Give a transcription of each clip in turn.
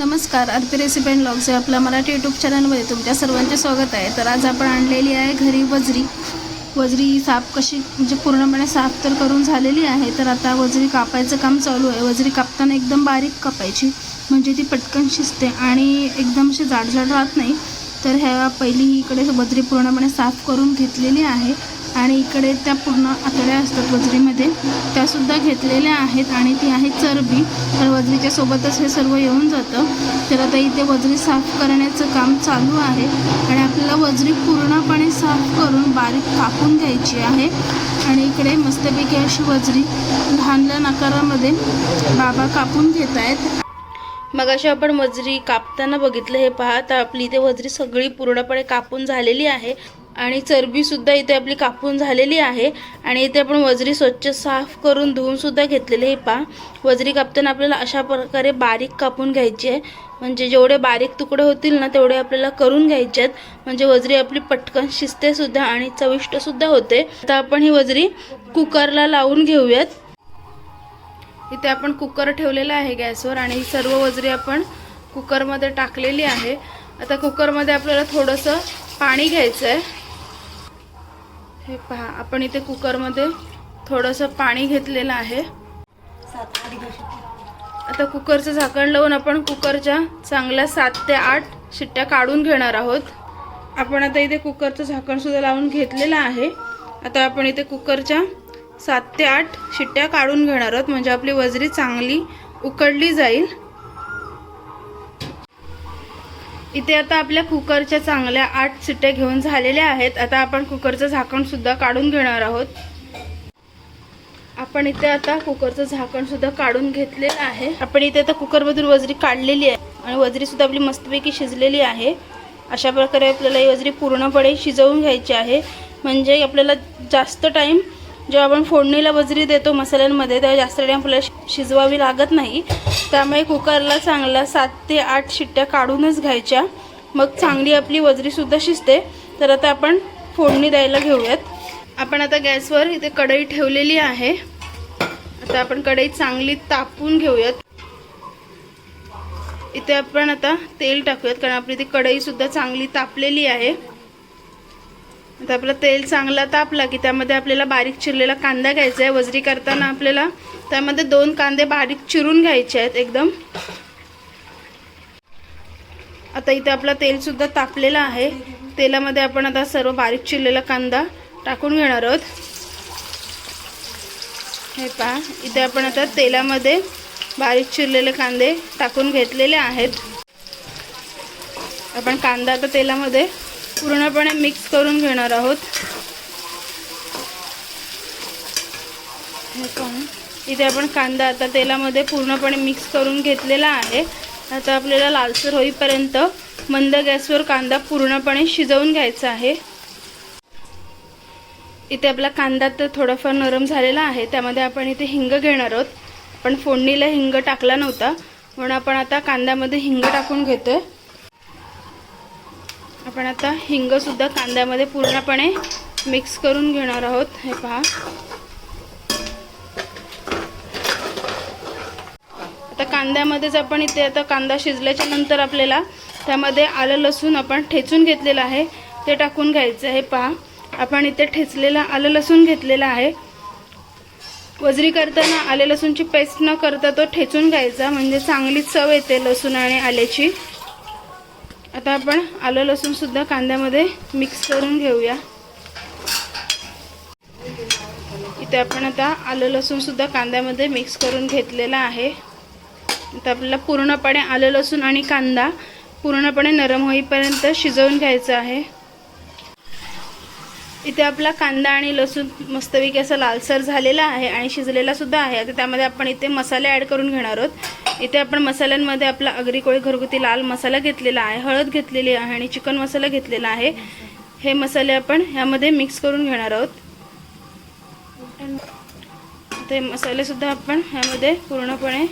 नमस्कार आरती recipe and blogs आपल्या Marathi YouTube चॅनलमध्ये तुमच्या सर्वांचे स्वागत आहे. तर आज आपण आणलेली आहे घरी वजरी. वजरी साफ कशी म्हणजे पूर्णपणे साफ तर करून झालेली आहे तर आता वजरी कापायचं काम चालू आहे. वजरी कापताना एकदम बारीक कापायची म्हणजे ती पटकन शिजते आणि एकदम अशी जाडजाड राहत नाही. तर ह्या पहिली ही इकडे वजरी पूर्णपणे साफ करून घेतलेली आहे. आणि इकडे त्या पूर्ण आतड्या असतात वजरीमध्ये त्यासुद्धा घेतलेल्या आहेत आणि ती आहे चरबी. तर वजरीच्या सोबतच हे सर्व येऊन जातं. तर आता इथे वजरी साफ करण्याचं काम चालू आहे. आणि आपल्याला वजरी पूर्णपणे साफ करून बारीक कापून घ्यायची आहे. आणि इकडे मस्तपैकी अशी वजरी लहान लहान आकारामध्ये बाबा कापून घेत आहेत मग अशी आपण वजरी कापताना बघितलं हे पहा तर आपली इथे वजरी सगळी पूर्णपणे कापून झालेली आहे आणि चरबीसुद्धा इथे आपली कापून झालेली आहे आणि इथे आपण वजरी स्वच्छ साफ करून धुवूनसुद्धा घेतलेले घेतलेली हे पहा वजरी कापताना आपल्याला अशा प्रकारे बारीक कापून घ्यायची आहे. म्हणजे जेवढे बारीक तुकडे होतील ना तेवढे आपल्याला करून घ्यायचे आहेत. म्हणजे वजरी आपली पटकन शिजतेसुद्धा आणि चविष्टसुद्धा होते. आता आपण ही वजरी कुकरला लावून घेऊयात. इथे आपण कुकर ठेवलेला आहे गॅसवर आणि ही सर्व वजरी आपण कुकरमध्ये टाकलेली आहे. आता कुकरमध्ये आपल्याला थोडंसं पाणी घ्यायचं आहे हे पहा आपण इथे कुकरमध्ये थोडंसं पाणी घेतलेलं आहे. आता कुकरचं झाकण लावून आपण कुकरच्या चांगल्या सात ते आठ शिट्ट्या काढून घेणार आहोत. आपण आता इथे कुकरचं झाकणसुद्धा लावून घेतलेलं आहे. आता आपण इथे कुकरच्या सात ते आठ शिट्ट्या काढून घेणार आहोत. म्हणजे आपली वजरी चांगली उकडली जाईल. इथे आता आपल्या कुकरच्या चांगल्या आठ शिट्ट्या घेऊन झालेल्या आहेत. आता आपण कुकरचं झाकण सुद्धा काढून घेणार आहोत. आपण इथे आता कुकरचं झाकण सुद्धा काढून घेतलेलं आहे. आपण इथे आता कुकरमधून वजरी काढलेली आहे आणि वजरी सुद्धा आपली मस्तपैकी शिजलेली आहे. अशा प्रकारे आपल्याला ही वजरी पूर्णपणे शिजवून घ्यायची आहे. म्हणजे आपल्याला जास्त टाईम जेव्हा आपण फोडणीला वजरी देतो मसाल्यांमध्ये तेव्हा जास्त टाईम आपल्याला शि- शिजवावी लागत नाही. त्यामुळे कुकरला चांगला सात ते आठ शिट्ट्या काढूनच घ्यायच्या. मग चांगली आपली वजरीसुद्धा शिजते. तर आता आपण फोडणी द्यायला घेऊयात. आपण आता गॅसवर इथे कढई ठेवलेली आहे. आता आपण कढई चांगली तापून घेऊयात. इथे आपण आता तेल टाकूयात कारण आपली ती कढईसुद्धा चांगली तापलेली आहे. आता आपलं तेल चांगला तापला की त्यामध्ये आपल्याला बारीक चिरलेला कांदा घ्यायचा आहे. वजरी करताना आपल्याला त्यामध्ये दोन कांदे बारीक चिरून घ्यायचे आहेत एकदम. आता इथे आपला तेलसुद्धा तापलेलं आहे. तेलामध्ये आपण आता सर्व बारीक चिरलेला कांदा टाकून घेणार आहोत. हे पहा इथे आपण आता तेलामध्ये बारीक चिरलेले कांदे टाकून घेतलेले आहेत. आपण कांदा आता तेलामध्ये पूर्णपणे मिक्स करून घेणार आहोत. इथे आपण कांदा आता तेलामध्ये पूर्णपणे मिक्स करून घेतलेला आहे. आता आपल्याला लालसर होईपर्यंत मंद गॅसवर कांदा पूर्णपणे शिजवून घ्यायचा आहे. इथे आपला कांदा तर थोडाफार नरम झालेला आहे. त्यामध्ये आपण इथे हिंग घेणार आहोत. आपण फोडणीला हिंग टाकला नव्हता. म्हणून आपण आता कांद्यामध्ये हिंग टाकून घेतोय. आपण आता हिंगसुद्धा कांद्यामध्ये पूर्णपणे मिक्स करून घेणार आहोत. हे पहा. आता कांद्यामध्येच आपण इथे आता कांदा शिजल्याच्या नंतर आपल्याला त्यामध्ये आलं लसूण आपण ठेचून घेतलेलं आहे. ते टाकून घ्यायचं आहे. पहा. आपण इथे ठेचलेलं आलं लसूण घेतलेलं आहे. वजरी करताना आले लसूणची पेस्ट न करता तो ठेचून घ्यायचा. म्हणजे चांगली चव येते लसूण आणि आल्याची. आता आपण आलं लसूणसुद्धा कांद्यामध्ये मिक्स करून घेऊया. इथे आपण आता आलं लसूणसुद्धा कांद्यामध्ये मिक्स करून घेतलेला आहे. आता आपल्याला पूर्णपणे आलं लसूण आणि कांदा पूर्णपणे नरम होईपर्यंत शिजवून घ्यायचं आहे. इथे आपला कांदा आणि लसूण मस्तपैकी असा लालसर झालेला आहे आणि शिजलेला सुद्धा आहे. आता त्यामध्ये आपण इथे मसाले ॲड करून घेणार आहोत. इथे आपण मसाल्यांमध्ये आपला अगरी कोळी घरगुती लाल मसाला घेतलेला आहे हळद घेतलेली आहे आणि चिकन मसाला घेतलेला आहे. हे मसाले आपण ह्यामध्ये मिक्स करून घेणार आहोत. ते मसालेसुद्धा आपण ह्यामध्ये पूर्णपणे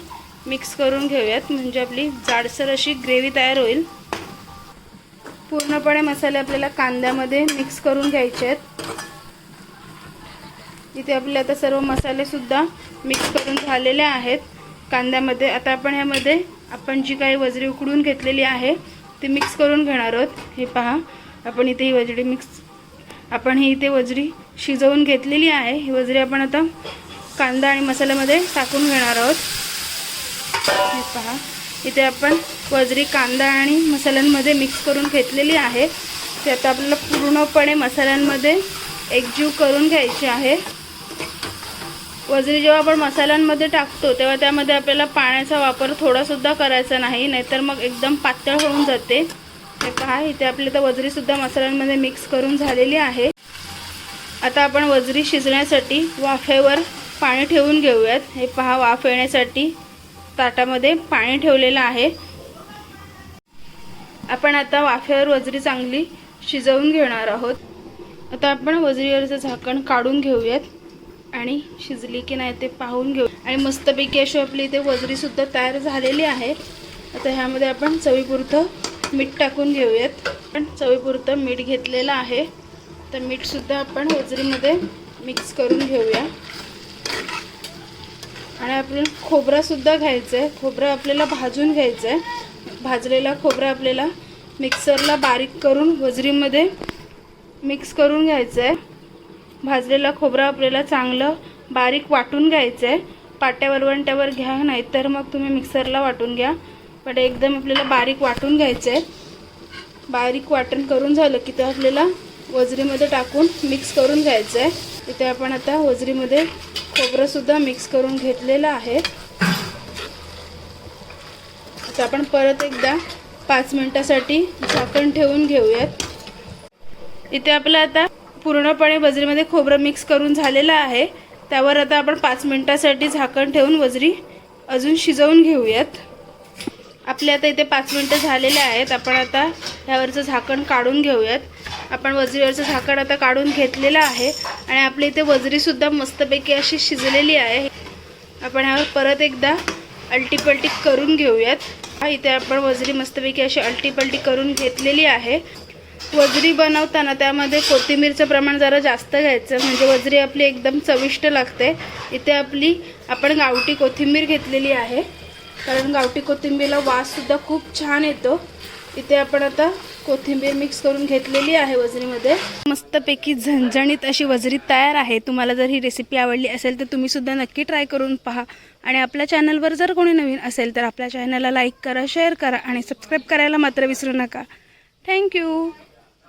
मिक्स करून घेऊयात. म्हणजे आपली जाडसर अशी ग्रेव्ही तयार होईल. पूर्णपणे मसाले आपल्याला कांद्यामध्ये मिक्स करून घ्यायचे आहेत. इथे आपले आता सर्व मसालेसुद्धा मिक्स करून झालेले आहेत. कांद्यामध्ये. आता आपण ह्यामध्ये आपण जी काही वजरी उकडून घेतलेली आहे ती मिक्स करून घेणार आहोत. हे पहा आपण इथे ही वजरी मिक्स आपण ही इथे वजरी शिजवून घेतलेली आहे. ही वजरी आपण आता कांदा आणि मसाल्यामध्ये टाकून घेणार आहोत. हे पहा इथे आपण वजरी कांदा आणि मसाल्यांमध्ये मिक्स करून घेतलेली आहे. ते आता आपल्याला पूर्णपणे मसाल्यांमध्ये एकजीव करून घ्यायची आहे. वजरी जेव्हा आपण मसाल्यांमध्ये टाकतो तेव्हा त्यामध्ये आपल्याला पाण्याचा वापर थोडासुद्धा करायचा नाही नाहीतर मग एकदम पातळ होऊन जाते. हे पहा इथे आपली तर वजरीसुद्धा मसाल्यांमध्ये मिक्स करून झालेली आहे. आता आपण वजरी शिजण्यासाठी वाफेवर पाणी ठेवून घेऊयात. हे पहा वाफ येण्यासाठी ताटामध्ये पाणी ठेवलेलं आहे. आपण आता वाफेवर वजरी चांगली शिजवून घेणार आहोत. आता आपण वजरीवरचं झाकण काढून घेऊयात. आणि शिजली की नाही ते पाहून घेऊ. आणि मस्तपैकी अशी आपली इथे वजरीसुद्धा तयार झालेली आहे. आता ह्यामध्ये आपण चवीपुरतं मीठ टाकून घेऊयात. पण चवीपुरतं मीठ घेतलेलं आहे. तर मीठसुद्धा आपण वजरीमध्ये मिक्स करून घेऊया. आणि आपल्याला खोबरासुद्धा घ्यायचं आहे खोबरं आपल्याला भाजून घ्यायचं आहे भाजलेला खोबरं आपल्याला मिक्सरला बारीक करून वजरीमध्ये मिक्स करून घ्यायचं आहे भाजलेला खोबरं आपल्याला चांगलं बारीक वाटून घ्यायचं आहे पाट्या वरवंट्यावर घ्या नाहीतर मग तुम्ही मिक्सरला वाटून घ्या. पण एकदम आपल्याला बारीक वाटून घ्यायचं आहे बारीक वाटण करून झालं की ते आपल्याला वजरीमध्ये टाकून मिक्स करून घ्यायचं आहे इथे आपण आता वजरीमध्ये खोबरंसुद्धा मिक्स करून घेतलेलं आहे. आता आपण परत एकदा पाच मिनटासाठी झाकण ठेवून घेऊयात. इथे आपलं आता पूर्णपणे वजरीमध्ये खोबरं मिक्स करून झालेलं आहे. त्यावर आता आपण पाच मिनटासाठी झाकण ठेवून वजरी अजून शिजवून घेऊयात. आपले आता इथे पाच मिनटं झालेले आहेत. आपण आता ह्यावरचं झाकण काढून घेऊयात. आपण वजरीवरचं झाकण आता काढून घेतलेलं आहे. आणि आपली इथे वजरीसुद्धा मस्तपैकी अशी शिजलेली आहे. आपण ह्यावर परत एकदा अल्टीपल्टी करून घेऊयात. इथे आपण वजरी मस्तपैकी अशी अल्टीपल्टी करून घेतलेली आहे. वजरी बनवताना त्यामध्ये कोथिंबीरचं प्रमाण जरा जास्त घ्यायचं. म्हणजे वजरी आपली एकदम चविष्ट लागते. इथे आपली आपण गावठी कोथिंबीर घेतलेली आहे. कारण गावठी कोथिंबीरला वाससुद्धा खूप छान येतो. इथे आपण आता कोथिंबीर मिक्स करून घेतलेली आहे वजरीमध्ये. मस्तपैकी झणझणीत अशी वजरी तयार आहे. तुम्हाला जर ही रेसिपी आवडली असेल तर तुम्हीसुद्धा नक्की ट्राय करून पहा. आणि आपल्या चॅनलवर जर कोणी नवीन असेल तर आपल्या चॅनलला लाईक करा शेअर करा आणि सबस्क्राईब करायला मात्र विसरू नका. थँक्यू